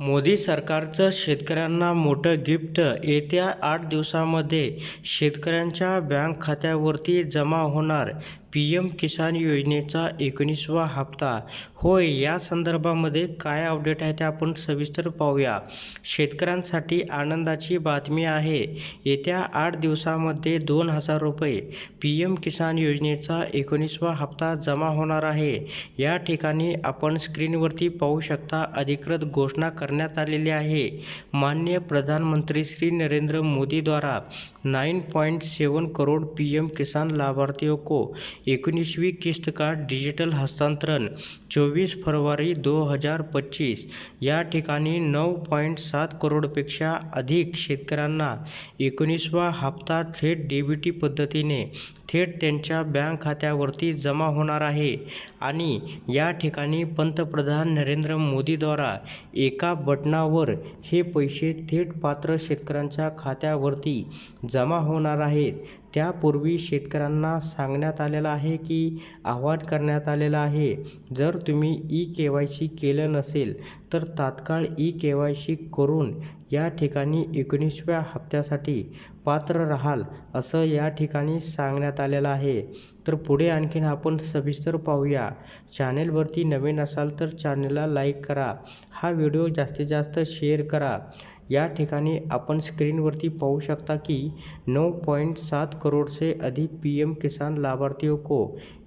मोदी सरकारचं शेतकऱ्यांना मोठं गिफ्ट येत्या आठ दिवसामध्ये शेतकऱ्यांच्या बँक खात्यावरती जमा होणार. पी एम किसान योजनेचा एकोणीसवा हप्ता. होय या संदर्भामध्ये काय अपडेट आहे ते आपण सविस्तर पाहूया. शेतकऱ्यांसाठी आनंदाची बातमी आहे. येत्या आठ दिवसामध्ये दोन हजार रुपये पी एम किसान योजनेचा एकोणीसवा हप्ता जमा होणार आहे. या ठिकाणी आपण स्क्रीनवरती पाहू शकता अधिकृत घोषणा कर करण्यात आलेली आहे. माननीय प्रधानमंत्री Shri Narendra मोदीद्वारा nine point seven crore P M Kisan लाभार्थियों को एकोणीसवीं किस्त का डिजिटल हस्तांतरण चोवीस फरवरी दो हजार पच्चीस. या ठिकाणी नऊ पॉईंट सात करोडपेक्षा अधिक शेतकऱ्यांना एकोणीसवा हप्ता थेट डी बी टी पद्धतीने थेट त्यांच्या बँक खात्यावरती जमा होणार आहे. आणि या ठिकाणी पंतप्रधान नरेंद्र मोदीद्वारा एका बटनावर हे पैसे थेट पात्र शेतकऱ्यांच्या खात्यावरती जमा होणार आहेत. त्यापूर्वी शेतकऱ्यांना सांगण्यात आलेलं आहे की आवाहन करण्यात आलेलं आहे. जर तुम्ही ई के वाय सी केलं नसेल तर तात्काळ ई के वाय सी करून या ठिकाणी एकोणीसव्या हप्त्यासाठी पात्र राहाल असं या ठिकाणी सांगण्यात आलेलं आहे. तर पुढे आणखीन आपण सविस्तर पाहूया. चॅनेलवरती नवीन असाल तर चॅनेलला लाईक करा. हा व्हिडिओ जास्तीत जास्त शेअर करा. या ठिकाणी आपण स्क्रीनवरती पाहू शकता की नऊ पॉइंट सात करोड़ से अधिक पीएम किसान लाभार्थियों को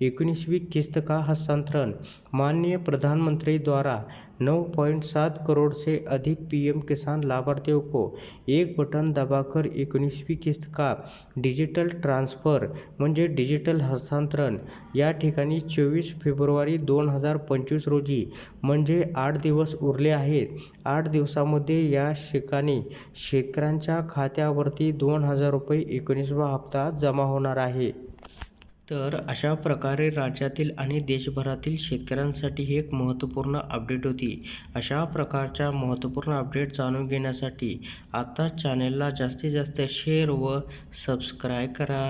एकोणीसवी किस्त का हस्तांतरण माननीय प्रधानमंत्री द्वारा नौ पॉइंट सात करोड़ से अधिक पीएम किसान लाभार्थियों को एक बटन दबाकर एकोणीसवीं किस्त का डिजिटल ट्रान्सफर म्हणजे डिजिटल हस्तांतरण. या ठिकाणी चोवीस फेब्रुवारी दोन हजार पंचवीस रोजी म्हणजे आठ दिवस उरले आहेत. आठ दिवसामध्ये या ठिकाणी शेतकऱ्यांच्या खात्यावरती दोन हजार रुपये एकोणीसवा हप्ता जमा होणार आहे. तर अशा प्रकारे राज्यातील आणि देशभरातील शेतकऱ्यांसाठी ही एक महत्त्वपूर्ण अपडेट होती. अशा प्रकारच्या महत्त्वपूर्ण अपडेट जाणून घेण्यासाठी आत्ताच चॅनेलला जास्तीत जास्त शेअर व सबस्क्राईब करा.